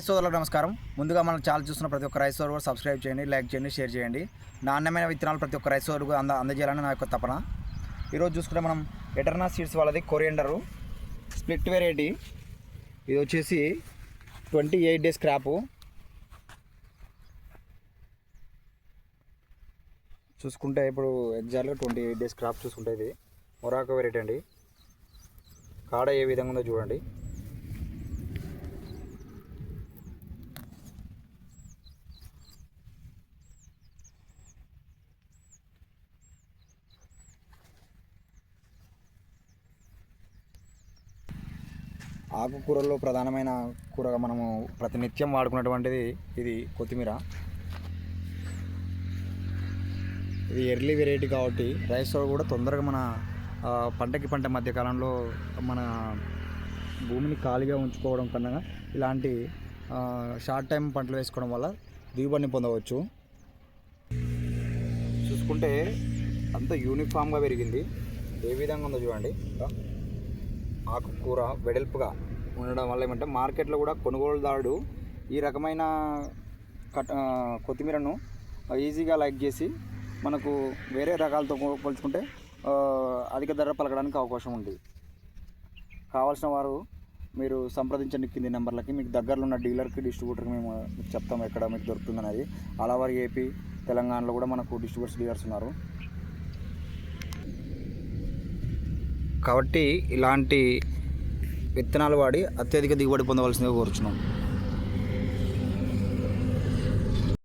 సోదరులకు నమస్కారం. ముందుగా మనం ఛానల్ చూస్తున్న ప్రతి ఒక్క రైస్ సోదరు సబ్స్క్రైబ్ చేయండి లైక్ చేయండి షేర్ చేయండి. నాణ్యమైన విత్తనాలు ప్రతి ఒక్క రైస్ సోదరుకు అంద అందజేయాలని నా యొక్క తపన. ఈరోజు చూసుకుంటే మనం ఎటర్నా సీడ్స్ వాళ్ళది కొరియండరు స్ప్లిట్ వెరైటీ. ఇది వచ్చేసి ట్వంటీ ఎయిట్ డేస్ క్రాపు. చూసుకుంటే ఇప్పుడు ఎగ్జాక్ట్గా ట్వంటీ ఎయిట్ డేస్ క్రాప్ చూసుకుంటే ఇది. మొరాకో వెరైటీ అండి. కాడ ఏ విధంగా ఉందో చూడండి. ఆకుకూరల్లో ప్రధానమైన కూరగా మనము ప్రతినిత్యం వాడుకున్నటువంటిది ఇది కొత్తిమీర. ఇది ఎర్లీ వెరైటీ కాబట్టి రైస్ కూడా తొందరగా మన పంటకి పంట మధ్య కాలంలో మన భూమిని ఖాళీగా ఉంచుకోవడం కన్నా ఇలాంటి షార్ట్ టైం పంటలు వేసుకోవడం వల్ల దిగుబడిని పొందవచ్చు. చూసుకుంటే అంత యూనిఫామ్గా పెరిగింది. ఏ విధంగా ఉందో చూడండి. ఇంకా ఆకుకూర వెడల్పుగా ఉండడం వల్ల ఏమంటే మార్కెట్లో కూడా కొనుగోలుదారుడు ఈ రకమైన కట్ కొత్తిమీరను ఈజీగా లైక్ చేసి మనకు వేరే రకాలతో పోల్చుకుంటే అధిక ధర పలకడానికి అవకాశం ఉంది. కావాల్సిన వారు మీరు సంప్రదించండి కింది నెంబర్లకి. మీకు దగ్గరలో ఉన్న డీలర్కి డిస్ట్రిబ్యూటర్కి మేము చెప్తాం ఎక్కడ మీకు దొరుకుతుంది అనేది అలావారి ఏపీ తెలంగాణలో కూడా మనకు డిస్ట్రిబ్యూటర్స్ డీలర్స్ ఉన్నారు. కాబట్టి ఇలాంటి విత్తనాలు వాడి అత్యధిక దిగుబడి పొందవలసిందిగా కోరుచున్నాం.